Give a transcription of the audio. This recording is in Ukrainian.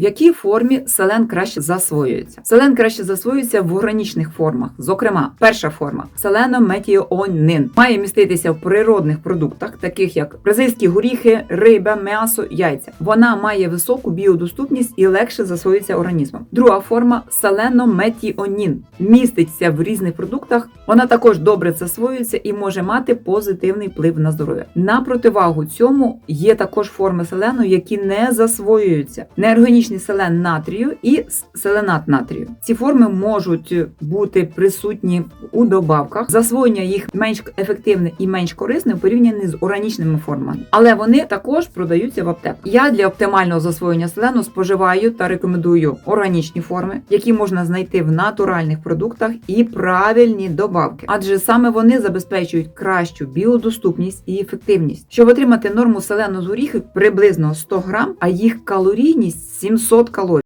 В якій формі селен краще засвоюється? Селен краще засвоюється в органічних формах. Зокрема, перша форма селенометіонин має міститися в природних продуктах, таких як бразильські горіхи, риба, м'ясо, яйця. Вона має високу біодоступність і легше засвоюється організмом. Друга форма селенометіонін міститься в різних продуктах. Вона також добре засвоюється і може мати позитивний вплив на здоров'я. На противагу цьому є також форми селену, які не засвоюються. Неорганічний селен натрію і селенат натрію. Ці форми можуть бути присутні у добавках. Засвоєння їх менш ефективне і менш корисне в порівнянні з органічними формами, але вони також продаються в аптеках. Я для оптимального засвоєння селену споживаю та рекомендую органічні форми, які можна знайти в натуральних продуктах і правильні добавки, адже саме вони забезпечують кращу біодоступність і ефективність. Щоб отримати норму селену з горіхів приблизно 100 грам, а їх калорійність 700 калорій.